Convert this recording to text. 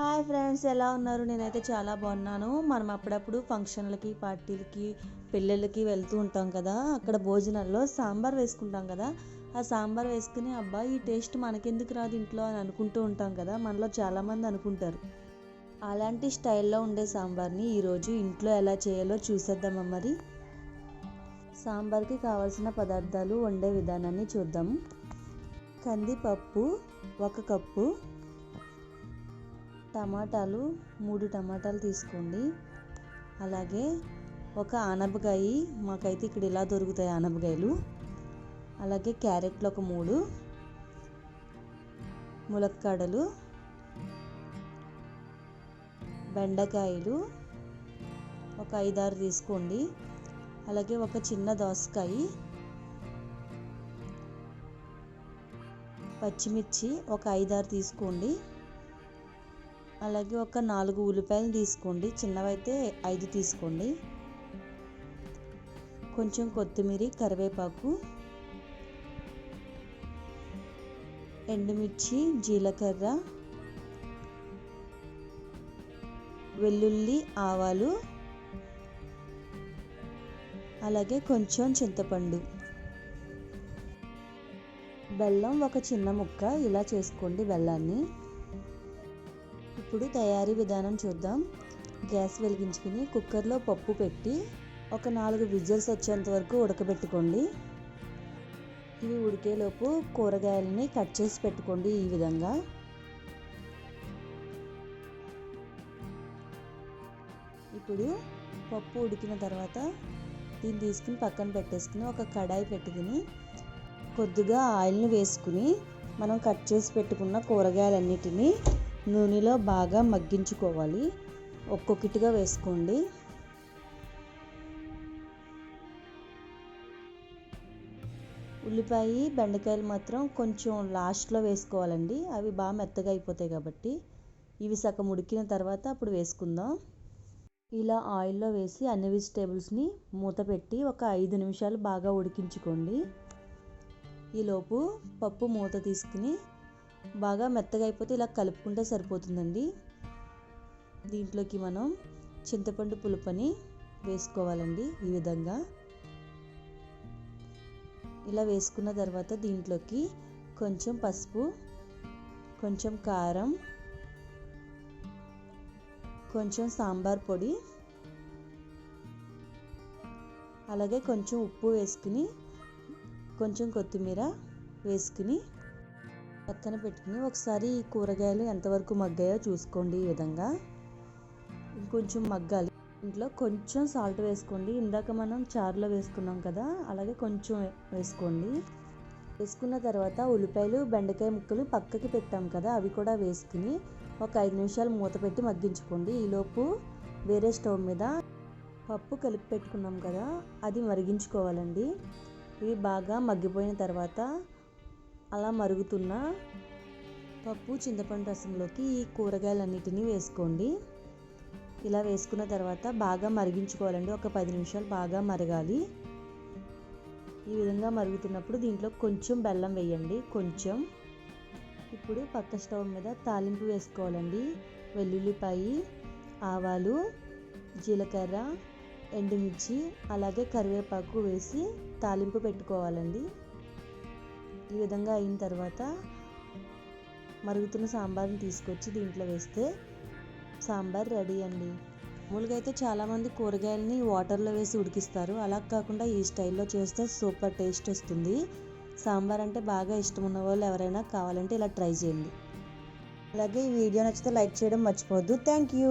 Hi friends ఎలా ఉన్నారు? నేనైతే చాలా బాగున్నాను. మనం అప్పుడప్పుడు ఫంక్షన్లకి పార్టీలకి పెళ్ళిళ్ళకి వెళ్తూ ఉంటాం కదా. అక్కడ భోజనాల్లో సాంబార్ వేసుకుంటాం కదా. ఆ సాంబార్ వేసుకుని అబ్బా ఈ టేస్ట్ మనకెందుకు రాదు ఇంట్లో అని అనుకుంటూ ఉంటాం కదా. మనలో చాలామంది అనుకుంటారు. అలాంటి స్టైల్లో ఉండే సాంబార్ని ఈరోజు ఇంట్లో ఎలా చేయాలో చూసేద్దామా మరి? సాంబార్కి కావాల్సిన పదార్థాలు వండే విధానాన్ని చూద్దాం. కందిపప్పు ఒక కప్పు టమాటాలు మూడు టమాటాలు తీసుకోండి. అలాగే ఒక ఆనపకాయ మాకైతే ఇక్కడ ఇలా దొరుకుతాయి ఆనపకాయలు. అలాగే క్యారెట్లు ఒక మూడు ములక్కాడలు బెండకాయలు ఒక ఐదారు తీసుకోండి. అలాగే ఒక చిన్న దోసకాయ పచ్చిమిర్చి ఒక ఐదారు తీసుకోండి. అలాగే ఒక నాలుగు ఉల్లిపాయలు తీసుకోండి. చిన్నవైతే ఐదు తీసుకోండి. కొంచెం కొత్తిమీర కరివేపాకు ఎండుమిర్చి జీలకర్ర వెల్లుల్లి ఆవాలు అలాగే కొంచెం చింతపండు. బెల్లం ఒక చిన్న ముక్క ఇలా చేసుకోండి బెల్లాన్ని. ఇప్పుడు తయారీ విధానం చూద్దాం. గ్యాస్ వెలిగించుకుని కుక్కర్లో పప్పు పెట్టి ఒక నాలుగు విజిల్స్ వచ్చేంత వరకు ఉడకబెట్టుకోండి. ఇవి ఉడికేలోపు కూరగాయలని కట్ చేసి పెట్టుకోండి ఈ విధంగా. ఇప్పుడు పప్పు ఉడికిన తర్వాత దీన్ని తీసుకుని పక్కన పెట్టేసుకుని ఒక కడాయి పెట్టుకుని కొద్దిగా ఆయిల్ని వేసుకుని మనం కట్ చేసి పెట్టుకున్న కూరగాయలన్నిటినీ నూనెలో బాగా మగ్గించుకోవాలి. ఒక్కొక్కటిగా వేసుకోండి. ఉల్లిపాయ బెండకాయలు మాత్రం కొంచెం లాస్ట్లో వేసుకోవాలండి. అవి బాగా మెత్తగా అయిపోతాయి కాబట్టి. ఇవి సగం ఉడికిన తర్వాత అప్పుడు వేసుకుందాం. ఇలా ఆయిల్లో వేసి అన్ని వెజిటేబుల్స్ని మూత పెట్టి ఒక ఐదు నిమిషాలు బాగా ఉడికించుకోండి. ఈలోపు పప్పు మూత తీసుకుని బాగా మెత్తగా అయిపోతే ఇలా కలుపుకుంటే సరిపోతుందండి. దీంట్లోకి మనం చింతపండు పులుపని వేసుకోవాలండి ఈ విధంగా. ఇలా వేసుకున్న తర్వాత దీంట్లోకి కొంచెం పసుపు కొంచెం కారం కొంచెం సాంబార్ పొడి అలాగే కొంచెం ఉప్పు వేసుకుని కొంచెం కొత్తిమీర వేసుకుని పక్కన పెట్టుకుని ఒకసారి ఈ కూరగాయలు ఎంతవరకు మగ్గాయో చూసుకోండి ఈ విధంగా. ఇంకొంచెం మగ్గాలి. ఇంట్లో కొంచెం సాల్ట్ వేసుకోండి. ఇందాక మనం చారులో వేసుకున్నాం కదా అలాగే కొంచెం వేసుకోండి. వేసుకున్న తర్వాత ఉల్లిపాయలు బెండకాయ ముక్కలు పక్కకి పెట్టాం కదా అవి కూడా వేసుకుని ఒక ఐదు నిమిషాలు మూత పెట్టి మగ్గించుకోండి. ఈలోపు వేరే స్టవ్ మీద పప్పు కలిపి పెట్టుకున్నాం కదా అది మరిగించుకోవాలండి. ఇవి బాగా మగ్గిపోయిన తర్వాత అలా మరుగుతున్న పప్పు చింతపండు రసంలోకి ఈ కూరగాయలన్నిటినీ వేసుకోండి. ఇలా వేసుకున్న తర్వాత బాగా మరిగించుకోవాలండి. ఒక పది నిమిషాలు బాగా మరగాలి. ఈ విధంగా మరుగుతున్నప్పుడు దీంట్లో కొంచెం బెల్లం వేయండి. కొంచెం. ఇప్పుడు పక్క స్టవ్ మీద తాలింపు వేసుకోవాలండి. వెల్లుల్లిపాయ ఆవాలు జీలకర్ర ఎండుమిర్చి అలాగే కరివేపాకు వేసి తాలింపు పెట్టుకోవాలండి. ఈ విధంగా అయిన తర్వాత మరుగుతున్న సాంబార్ని తీసుకొచ్చి దీంట్లో వేస్తే సాంబార్ రెడీ అండి. మామూలుగా అయితే చాలామంది కూరగాయలని వాటర్లో వేసి ఉడికిస్తారు. అలా కాకుండా ఈ స్టైల్లో చేస్తే సూపర్ టేస్ట్ వస్తుంది. సాంబార్ అంటే బాగా ఇష్టం ఉన్న వాళ్ళు ఎవరైనా కావాలంటే ఇలా ట్రై చేయండి. అలాగే ఈ వీడియో నచ్చితే లైక్ చేయడం మర్చిపోవద్దు. Thank you.